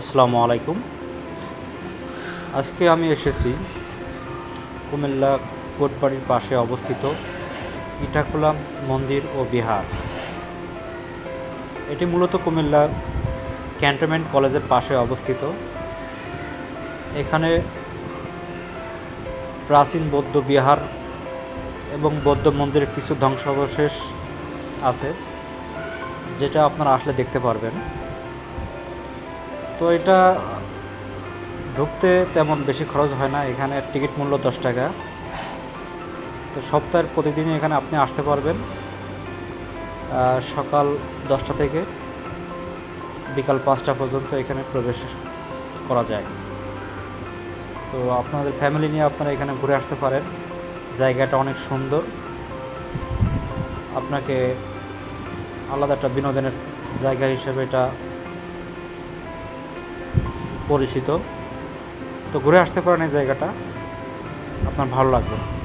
আসসালামু আলাইকুম। আজকে আমি এসেছি কুমিল্লা কোটবাড়ির পাশে অবস্থিত ইটাকুলাম মন্দির ও বিহার। এটি মূলত কুমিল্লা ক্যান্টনমেন্ট কলেজের পাশে অবস্থিত। এখানে প্রাচীন বৌদ্ধ বিহার এবং বৌদ্ধ মন্দিরের কিছু ধ্বংসাবশেষ আছে, যেটা আপনারা আসলে দেখতে পারবেন। তো এটা ঢুকতে তেমন বেশি খরচ হয় না। এখানে টিকিট মূল্য দশ টাকা। তো সপ্তাহের প্রতিদিনই এখানে আপনি আসতে পারবেন সকাল দশটা থেকে বিকাল পাঁচটা পর্যন্ত এখানে প্রবেশ করা যায়। তো আপনাদের ফ্যামিলি নিয়ে আপনারা এখানে ঘুরে আসতে পারেন। জায়গাটা অনেক সুন্দর। আপনাকে আলাদা একটা বিনোদনের জায়গা হিসেবে এটা পরিচিত। তো ঘুরে আসতে পারেন এই জায়গাটা। আপনার ভালো লাগবে।